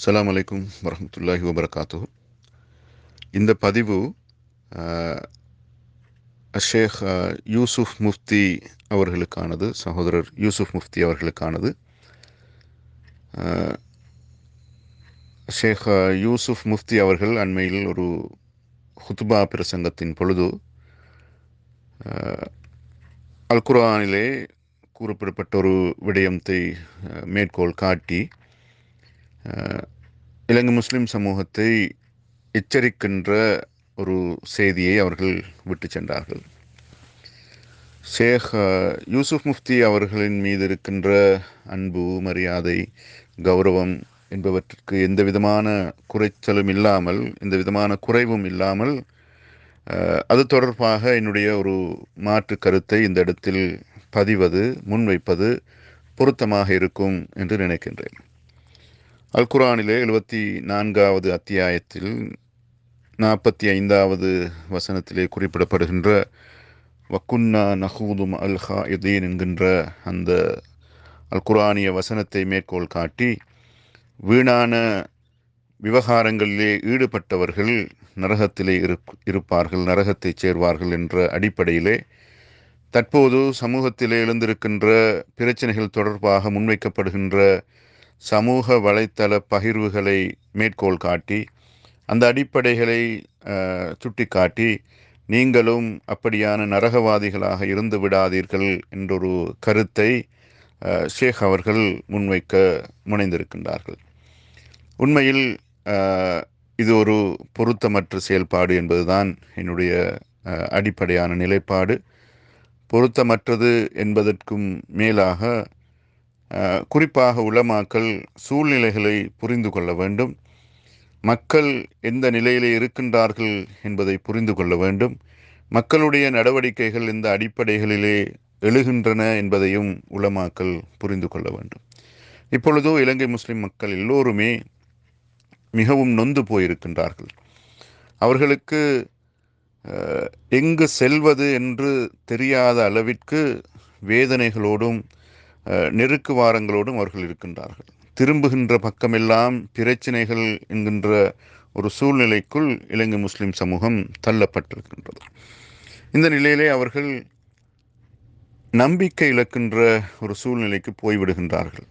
அஸ்லாம் வலைக்கும் வரமத்துல்லாஹி வபரகாத்துஹு இந்த பதிவு ஷேக் யூசுஃப் முஃப்தி அவர்களுக்கானது சகோதரர் யூசுஃப் முஃப்தி அவர்களுக்கானது. ஷேக் யூசுஃப் முஃப்தி அவர்கள் அண்மையில் ஒரு ஹுத்பா பிரசங்கத்தின் பொழுது அல்குரானிலே கூறப்படப்பட்ட ஒரு விடயத்தை மேற்கோள் காட்டி இலங்கை முஸ்லிம் சமூகத்தை எச்சரிக்கின்ற ஒரு செய்தியை அவர்கள் விட்டு சென்றார்கள். ஷேக் யூசுப் முஃப்தி அவர்களின் மீது இருக்கின்ற அன்பு மரியாதை கௌரவம் என்பவற்றிற்கு எந்த விதமான குறைச்சலும் இல்லாமல் எந்த விதமான குறைவும் இல்லாமல் அது தொடர்பாக என்னுடைய ஒரு மாற்று கருத்தை இந்த இடத்தில் பதிவது முன்வைப்பது பொருத்தமாக இருக்கும் என்று நினைக்கின்றேன். அல்குரானிலே எழுபத்தி நான்காவது அத்தியாயத்தில் நாற்பத்தி ஐந்தாவது வசனத்திலே குறிப்பிடப்படுகின்ற வக்குன்னா நஹூதும் அல் ஹாயுதீன் என்கின்ற அந்த அல்குரானிய வசனத்தை மேற்கோள் காட்டி வீணான விவகாரங்களிலே ஈடுபட்டவர்கள் நரகத்திலே இருப்- இருப்பார்கள் நரகத்தைச் சேர்வார்கள் என்ற அடிப்படையிலே தற்போது சமூகத்திலே எழுந்திருக்கின்ற பிரச்சனைகள் தொடர்பாக முன்வைக்கப்படுகின்ற சமூக வலைத்தள பகிர்வுகளை மேற்கோள் காட்டி அந்த அடிப்படைகளை சுட்டிக்காட்டி நீங்களும் அப்படியான நரகவாதிகளாக இருந்து விடாதீர்கள் என்றொரு கருத்தை ஷேக் அவர்கள் முன்வைக்க முனைந்திருக்கின்றார்கள். உண்மையில் இது ஒரு பொருத்தமற்ற செயல்பாடு என்பதுதான் என்னுடைய அடிப்படையான நிலைப்பாடு. பொருத்தமற்றது என்பதற்கும் மேலாக குறிப்பாக உலமாக்கள் சூழ்நிலைகளை புரிந்து கொள்ள வேண்டும். மக்கள் எந்த நிலையிலே இருக்கின்றார்கள் என்பதை புரிந்து கொள்ள வேண்டும். மக்களுடைய நடவடிக்கைகள் இந்த அடிப்படைகளிலே எழுகின்றன என்பதையும் உலமாக்கள் புரிந்து கொள்ள வேண்டும். இப்பொழுதோ இலங்கை முஸ்லிம் மக்கள் எல்லோருமே மிகவும் நொந்து போயிருக்கின்றார்கள். அவர்களுக்கு எங்கு செல்வது என்று தெரியாத அளவிற்கு வேதனைகளோடும் நெருக்கு வாரங்களோடும் அவர்கள் இருக்கின்றார்கள். திரும்புகின்ற பக்கமெல்லாம் பிரச்சனைகள் என்கின்ற ஒரு சூழ்நிலைக்குள் இலங்கை முஸ்லிம் சமூகம் தள்ளப்பட்டிருக்கின்றது. இந்த நிலையிலே அவர்கள் நம்பிக்கை இழக்கின்ற ஒரு சூழ்நிலைக்கு போய்விடுகின்றார்கள்.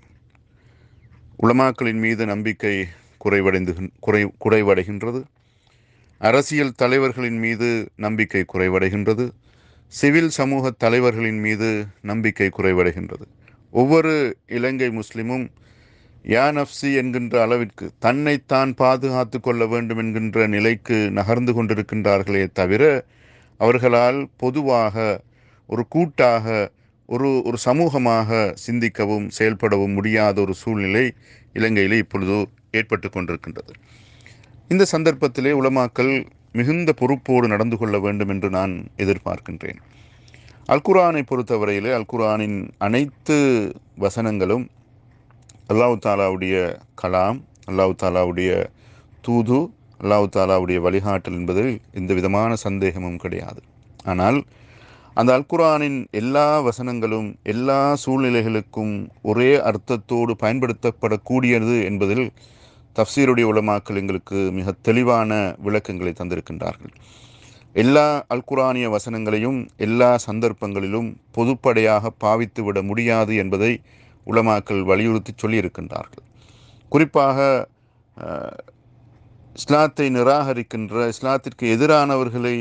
உலமாக்களின் மீது நம்பிக்கை குறைவடைந்து குறை குறைவடைகின்றது. அரசியல் தலைவர்களின் மீது நம்பிக்கை குறைவடைகின்றது. சிவில் சமூக தலைவர்களின் மீது நம்பிக்கை குறைவடைகின்றது. ஒவ்வொரு இலங்கை முஸ்லிமும் யானப்சி என்கின்ற அளவிற்கு தன்னைத்தான் பாதுகாத்து கொள்ள வேண்டும் என்கின்ற நிலைக்கு நகர்ந்து கொண்டிருக்கின்றார்களே தவிர அவர்களால் பொதுவாக ஒரு கூட்டாக ஒரு ஒரு சமூகமாக சிந்திக்கவும் செயல்படவும் முடியாத ஒரு சூழ்நிலை இலங்கையில் இப்பொழுது ஏற்பட்டு கொண்டிருக்கின்றது. இந்த சந்தர்ப்பத்திலே உலமாக்கள் மிகுந்த பொறுப்போடு நடந்து கொள்ள வேண்டும் என்று நான் எதிர்பார்க்கின்றேன். அல் குர்ஆனை பொறுத்தவரையிலே அல் அனைத்து வசனங்களும் அல்லாஹு தாலாவுடைய கலாம் அல்லாஹு தாலாவுடைய தூது அல்லாஹு தாலாவுடைய வழிகாட்டல் என்பதில் எந்த விதமான சந்தேகமும் கிடையாது. ஆனால் அந்த அல்குரானின் எல்லா வசனங்களும் எல்லா சூழ்நிலைகளுக்கும் ஒரே அர்த்தத்தோடு பயன்படுத்தப்படக்கூடியது என்பதில் தப்சீருடைய உலமாக்கள் எங்களுக்கு மிக தெளிவான விளக்கங்களை தந்திருக்கின்றார்கள். எல்லா அல்குரானிய வசனங்களையும் எல்லா சந்தர்ப்பங்களிலும் பொதுப்படையாக பாவித்து விட முடியாது என்பதை உலமாக்கள் வலியுறுத்தி சொல்லியிருக்கின்றார்கள். குறிப்பாக இஸ்லாத்தை நிராகரிக்கின்ற இஸ்லாத்திற்கு எதிரானவர்களை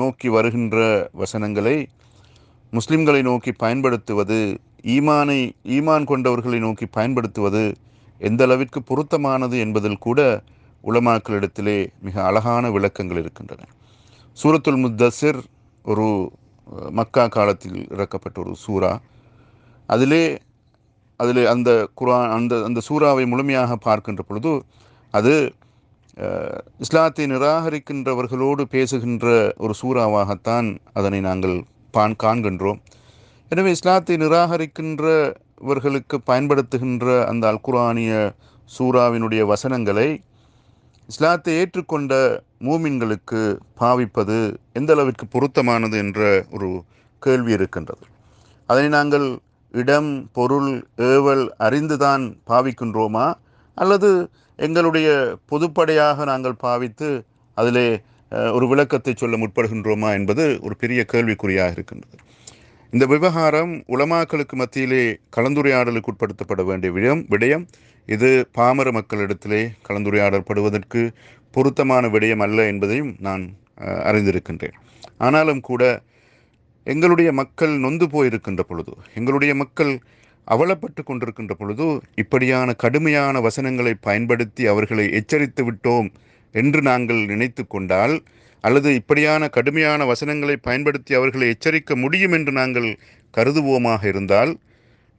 நோக்கி வருகின்ற வசனங்களை முஸ்லிம்களை நோக்கி பயன்படுத்துவது ஈமானை ஈமான் கொண்டவர்களை நோக்கி பயன்படுத்துவது எந்த அளவிற்கு பொருத்தமானது என்பதில் கூட உலமாக்களிடத்திலே மிக அழகான விளக்கங்கள் இருக்கின்றன. சூரத்துல் முத்தசிர் ஒரு மக்கா காலத்தில் இறக்கப்பட்ட ஒரு சூரா அதிலே அதில் அந்த குரான் அந்த அந்த சூறாவை முழுமையாக பார்க்கின்ற பொழுது அது இஸ்லாத்தை நிராகரிக்கின்றவர்களோடு பேசுகின்ற ஒரு சூறாவாகத்தான் அதனை நாங்கள் பான் காண்கின்றோம். எனவே இஸ்லாத்தை நிராகரிக்கின்றவர்களுக்கு பயன்படுத்துகின்ற அந்த அல்குரானிய சூறாவினுடைய வசனங்களை இஸ்லாத்தை ஏற்றுக்கொண்ட மூமின்களுக்கு பாவிப்பது எந்த அளவிற்கு பொருத்தமானது என்ற ஒரு கேள்வி இருக்கின்றது. அதனை நாங்கள் இடம் பொருள் ஏவல் அறிந்துதான் பாவிக்கின்றோமா? அல்லது எங்களுடைய பொதுப்படையாக நாங்கள் பாவித்து அதிலே ஒரு விளக்கத்தை சொல்ல முற்படுகின்றோமா என்பது ஒரு பெரிய கேள்விக்குறியாக இருக்கின்றது. இந்த விவகாரம் உலமாக்களுக்கு மத்தியிலே கலந்துரையாடலுக்கு உட்படுத்தப்பட வேண்டிய விடயம் விடயம். இது பாமர மக்களிடத்திலே கலந்துரையாடப்படுவதற்கு பொருத்தமான விடயம் அல்ல என்பதையும் நான் அறிந்திருக்கின்றேன். ஆனாலும் கூட எங்களுடைய மக்கள் நொந்து போயிருக்கின்ற பொழுது எங்களுடைய மக்கள் அவலப்பட்டு கொண்டிருக்கின்ற பொழுது இப்படியான கடுமையான வசனங்களை பயன்படுத்தி அவர்களை எச்சரித்து விட்டோம் என்று நாங்கள் நினைத்து கொண்டால் அல்லது இப்படியான கடுமையான வசனங்களை பயன்படுத்தி அவர்களை எச்சரிக்க முடியும் என்று நாங்கள் கருதுவோமாக இருந்தால்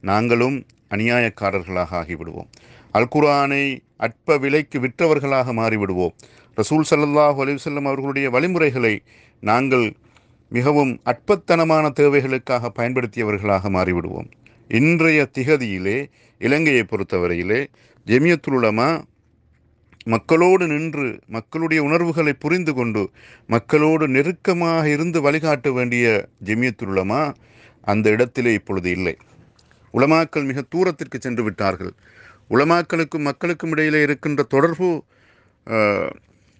நாங்களும் அநியாயக்காரர்களாக ஆகிவிடுவோம். அல்குரானை அற்ப விலைக்கு விற்றவர்களாக மாறிவிடுவோம். ரசூல் சல்லாஹ் அலிவசல்லம் அவர்களுடைய வழிமுறைகளை நாங்கள் மிகவும் அற்பத்தனமான தேவைகளுக்காக பயன்படுத்தியவர்களாக மாறிவிடுவோம். இன்றைய திகதியிலே இலங்கையை பொறுத்தவரையிலே ஜெமியத்துலமா மக்களோடு நின்று மக்களுடைய உணர்வுகளை புரிந்து கொண்டு மக்களோடு நெருக்கமாக இருந்து வழிகாட்ட வேண்டிய ஜெமியத்துலமா அந்த இடத்திலே இப்பொழுது இல்லை. உலமாக்கள் மிக தூரத்திற்கு சென்று விட்டார்கள். உலமாக்களுக்கும் மக்களுக்கும் இடையிலே இருக்கின்ற தொடர்பு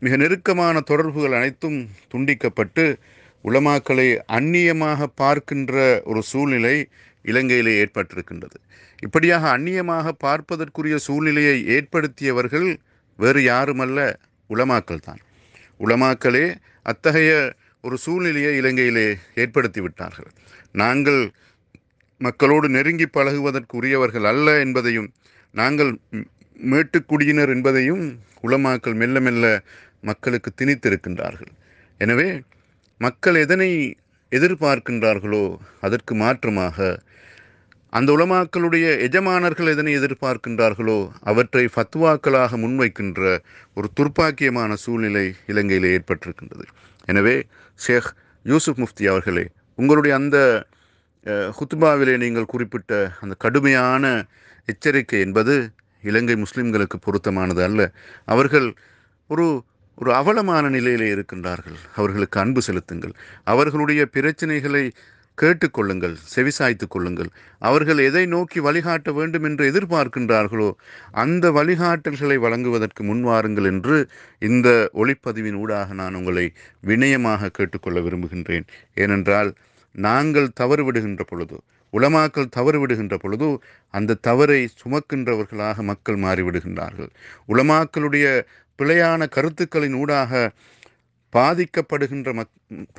மிக நெருக்கமான தொடர்புகள் அனைத்தும் துண்டிக்கப்பட்டு உலமாக்களை அந்நியமாக பார்க்கின்ற ஒரு சூழ்நிலை இலங்கையிலே ஏற்பட்டிருக்கின்றது. இப்படியாக அந்நியமாக பார்ப்பதற்குரிய சூழ்நிலையை ஏற்படுத்தியவர்கள் வேறு யாருமல்ல உலமாக்கள் தான். உலமாக்களே அத்தகைய ஒரு சூழ்நிலையை இலங்கையிலே ஏற்படுத்தி விட்டார்கள். நாங்கள் மக்களோடு நெருங்கி பழகுவதற்குரியவர்கள் அல்ல என்பதையும் நாங்கள் மேட்டுக்குடியினர் என்பதையும் உலமாக்கள் மெல்ல மெல்ல மக்களுக்கு திணித்திருக்கின்றார்கள். எனவே மக்கள் எதனை எதிர்பார்க்கின்றார்களோ அதற்கு மாற்றமாக அந்த உலமாக்களுடைய எஜமானர்கள் எதனை எதிர்பார்க்கின்றார்களோ அவற்றை ஃபத்வாக்களாக முன்வைக்கின்ற ஒரு துர்ப்பாக்கியமான சூழ்நிலை இலங்கையில் ஏற்பட்டிருக்கின்றது. எனவே ஷேக் யூசுப் முஃப்தி அவர்களே உங்களுடைய அந்த ஹுத்பாவிலே நீங்கள் குறிப்பிட்ட அந்த கடுமையான எச்சரிக்கை என்பது இலங்கை முஸ்லிம்களுக்கு பொருத்தமானது அல்ல. அவர்கள் ஒரு ஒரு அவலமான நிலையிலே இருக்கின்றார்கள். அவர்களுக்கு அன்பு செலுத்துங்கள். அவர்களுடைய பிரச்சனைகளை கேட்டுக்கொள்ளுங்கள் செவிசாய்த்து கொள்ளுங்கள். அவர்கள் எதை நோக்கி வழிகாட்ட வேண்டும் என்று எதிர்பார்க்கின்றார்களோ அந்த வழிகாட்டல்களை வழங்குவதற்கு முன்வாருங்கள் என்று இந்த ஒளிப்பதிவின் ஊடாக நான் உங்களை வினயமாக கேட்டுக்கொள்ள விரும்புகின்றேன். ஏனென்றால் நாங்கள் தவறு விடுகின்ற பொழுது உலமாக்கள் தவறு விடுகின்ற பொழுது அந்த தவறை சுமக்கின்றவர்களாக மக்கள் மாறிவிடுகின்றார்கள். உலமாக்களுடைய பிழையான கருத்துக்களின் ஊடாக பாதிக்கப்படுகின்ற மக்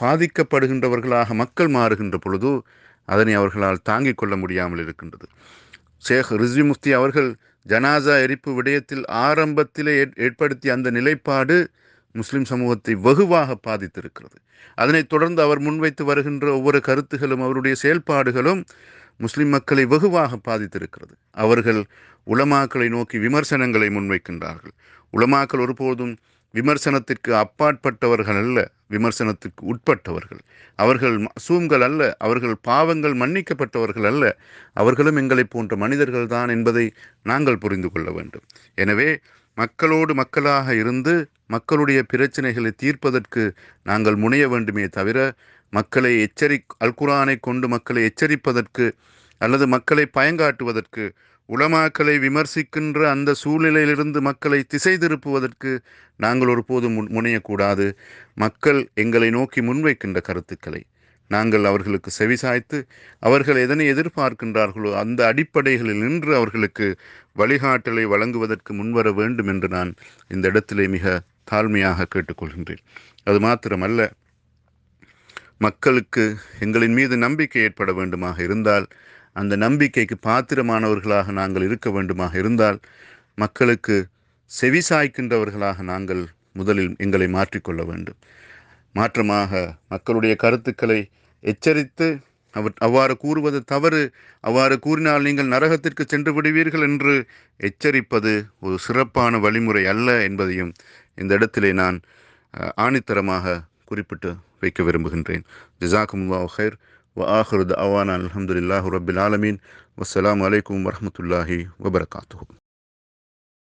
பாதிக்கப்படுகின்றவர்களாக மக்கள் மாறுகின்ற பொழுது அதனை அவர்களால் தாங்கிக் கொள்ள முடியாமல் இருக்கின்றது. ஷேக் ரிஸ்வி முஃப்தி அவர்கள் ஜனாசா எரிப்பு விடயத்தில் ஆரம்பத்திலே ஏற்- ஏற்படுத்திய அந்த நிலைப்பாடு முஸ்லிம் சமூகத்தை வெகுவாக பாதித்திருக்கிறது. அதனைத் தொடர்ந்து அவர் முன்வைத்து வருகின்ற ஒவ்வொரு கருத்துகளும் அவருடைய செயல்பாடுகளும் முஸ்லிம் மக்களை வெகுவாக பாதித்திருக்கிறது. அவர்கள் உலமாக்களை நோக்கி விமர்சனங்களை முன்வைக்கின்றார்கள். உலமாக்கள் ஒருபோதும் விமர்சனத்திற்கு அப்பாற்பட்டவர்கள் அல்ல விமர்சனத்திற்கு உட்பட்டவர்கள். அவர்கள் மசூம்கள் அல்ல அவர்கள் பாவங்கள் மன்னிக்கப்பட்டவர்கள் அல்ல. அவர்களும் எங்களைப் போன்ற மனிதர்கள்தான் என்பதை நாங்கள் புரிந்து கொள்ள வேண்டும். எனவே மக்களோடு மக்களாக இருந்து மக்களுடைய பிரச்சனைகளை தீர்ப்பதற்கு நாங்கள் முனைய வேண்டுமே தவிர மக்களை எச்சரி அல்குரானை கொண்டு மக்களை எச்சரிப்பதற்கு அல்லது மக்களை பயங்காட்டுவதற்கு உலமாக்களை விமர்சிக்கின்ற அந்த சூழ்நிலையிலிருந்து மக்களை திசை திருப்புவதற்கு நாங்கள் ஒருபோதும் முன்- முனையக்கூடாது. மக்கள் எங்களை நோக்கி முன்வைக்கின்ற கருத்துக்களை நாங்கள் அவர்களுக்கு செவிசாய்த்து அவர்கள் எதனை எதிர்பார்க்கின்றார்களோ அந்த அடிப்படைகளில் நின்று அவர்களுக்கு வழிகாட்டலை வழங்குவதற்கு முன்வர வேண்டும் என்று நான் இந்த இடத்திலே மிக தாழ்மையாக கேட்டுக்கொள்கின்றேன். அது மாத்திரமல்ல மக்களுக்கு எங்களின் மீது நம்பிக்கை ஏற்பட வேண்டுமாக இருந்தால் அந்த நம்பிக்கைக்கு பாத்திரமானவர்களாக நாங்கள் இருக்க வேண்டுமாக இருந்தால் மக்களுக்கு செவிசாய்க்கின்றவர்களாக நாங்கள் முதலில் எங்களை மாற்றிக்கொள்ள வேண்டும். மாற்றமாக மக்களுடைய கருத்துக்களை எச்சரித்து அவர் அவ்வாறு கூறுவது தவறு. அவ்வாறு கூறினால் நீங்கள் நரகத்திற்கு சென்று விடுவீர்கள் என்று எச்சரிப்பது ஒரு சிறப்பான வழிமுறை அல்ல என்பதையும் இந்த இடத்திலே நான் ஆணித்தரமாக குறிப்பிட்டு வைக்க விரும்புகின்றேன். ஜிசாக்குமுல்லா ஹைர் வ ஆஹருத் அவானா அலமதுல்லாஹு ரபில் ஆலமீன். வஸ்ஸலாமு அலைக்கும் வரமத்துல்லாஹி வபரகாத்து